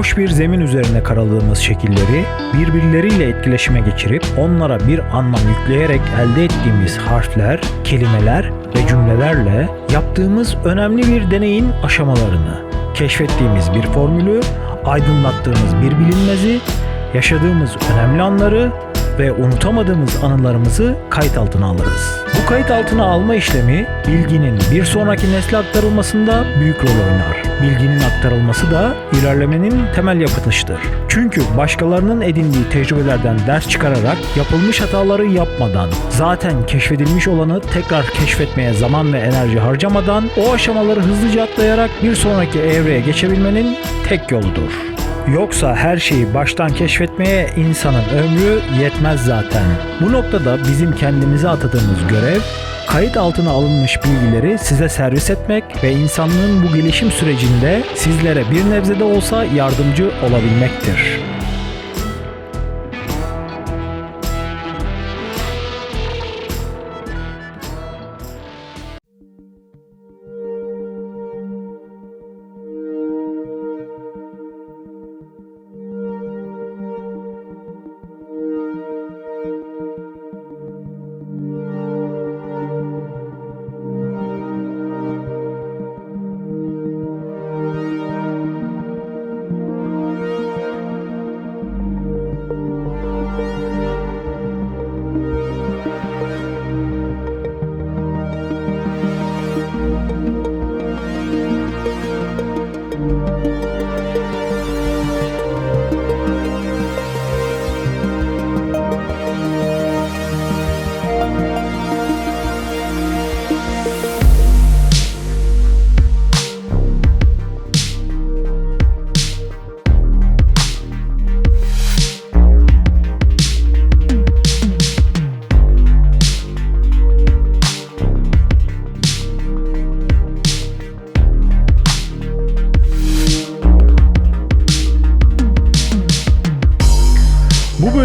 boş bir zemin üzerine karaladığımız şekilleri birbirleriyle etkileşime geçirip onlara bir anlam yükleyerek elde ettiğimiz harfler, kelimeler ve cümlelerle yaptığımız önemli bir deneyin aşamalarını, keşfettiğimiz bir formülü, aydınlattığımız bir bilinmezi, yaşadığımız önemli anları ve unutamadığımız anılarımızı kayıt altına alırız. Bu kayıt altına alma işlemi bilginin bir sonraki nesle aktarılmasında büyük rol oynar. Bilginin aktarılması da ilerlemenin temel yapıtıştır. Çünkü başkalarının edindiği tecrübelerden ders çıkararak yapılmış hataları yapmadan, zaten keşfedilmiş olanı tekrar keşfetmeye zaman ve enerji harcamadan o aşamaları hızlıca atlayarak bir sonraki evreye geçebilmenin tek yoludur. Yoksa her şeyi baştan keşfetmeye insanın ömrü yetmez zaten. Bu noktada bizim kendimize atadığımız görev kayıt altına alınmış bilgileri size servis etmek ve insanlığın bu gelişim sürecinde sizlere bir nebze de olsa yardımcı olabilmektir.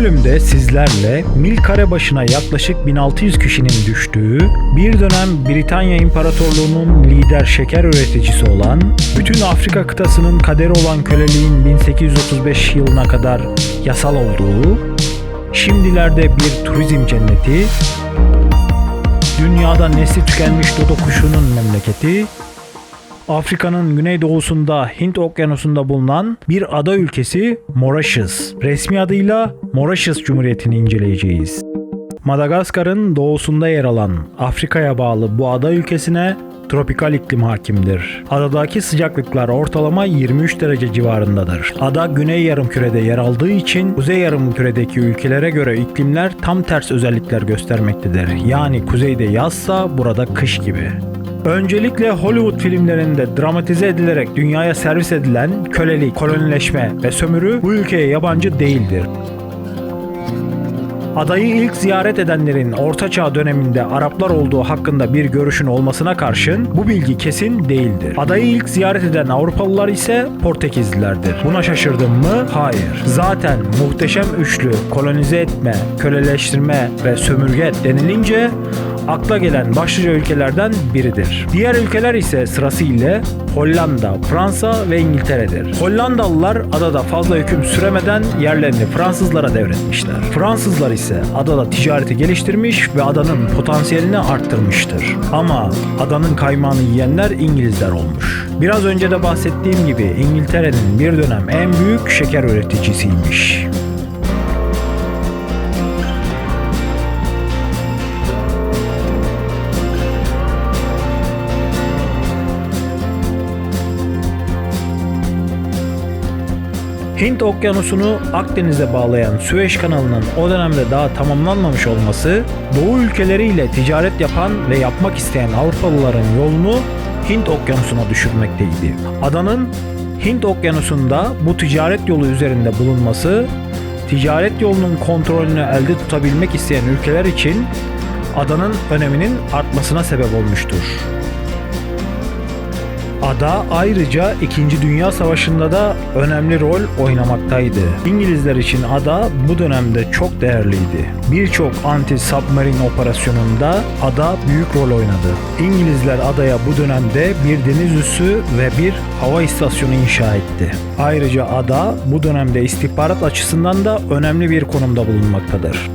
Bölümde sizlerle mil kare başına yaklaşık 1600 kişinin düştüğü, bir dönem Britanya İmparatorluğu'nun lider şeker üreticisi olan, bütün Afrika kıtasının kaderi olan köleliğin 1835 yılına kadar yasal olduğu, şimdilerde bir turizm cenneti, dünyada nesli tükenmiş dodo kuşunun memleketi, Afrika'nın güneydoğusunda Hint okyanusunda bulunan bir ada ülkesi Mauritius. Resmi adıyla Mauritius Cumhuriyeti'ni inceleyeceğiz. Madagaskar'ın doğusunda yer alan Afrika'ya bağlı bu ada ülkesine tropikal iklim hakimdir. Adadaki sıcaklıklar ortalama 23 derece civarındadır. Ada güney yarımkürede yer aldığı için kuzey yarımküredeki ülkelere göre iklimler tam ters özellikler göstermektedir. Yani kuzeyde yazsa burada kış gibi. Öncelikle Hollywood filmlerinde dramatize edilerek dünyaya servis edilen kölelik, kolonileşme ve sömürü bu ülkeye yabancı değildir. Adayı ilk ziyaret edenlerin Ortaçağ döneminde Araplar olduğu hakkında bir görüşün olmasına karşın bu bilgi kesin değildir. Adayı ilk ziyaret eden Avrupalılar ise Portekizlilerdir. Buna şaşırdım mı? Hayır. Zaten muhteşem üçlü kolonize etme, köleleştirme ve sömürge denilince akla gelen başlıca ülkelerden biridir. Diğer ülkeler ise sırasıyla Hollanda, Fransa ve İngiltere'dir. Hollandalılar adada fazla hüküm süremeden yerlerini Fransızlara devretmişler. Fransızlar ise adada ticareti geliştirmiş ve adanın potansiyelini arttırmıştır. Ama adanın kaymağını yiyenler İngilizler olmuş. Biraz önce de bahsettiğim gibi İngiltere'nin bir dönem en büyük şeker üreticisiymiş. Hint Okyanusu'nu Akdeniz'e bağlayan Süveyş kanalının o dönemde daha tamamlanmamış olması, Doğu ülkeleriyle ticaret yapan ve yapmak isteyen Avrupalıların yolunu Hint Okyanusu'na düşürmekteydi. Adanın Hint Okyanusu'nda bu ticaret yolu üzerinde bulunması, ticaret yolunun kontrolünü elde tutabilmek isteyen ülkeler için adanın öneminin artmasına sebep olmuştur. Ada ayrıca 2. Dünya Savaşı'nda da önemli rol oynamaktaydı. İngilizler için ada bu dönemde çok değerliydi. Birçok anti-submarine operasyonunda ada büyük rol oynadı. İngilizler adaya bu dönemde bir deniz üssü ve bir hava istasyonu inşa etti. Ayrıca ada bu dönemde istihbarat açısından da önemli bir konumda bulunmaktadır.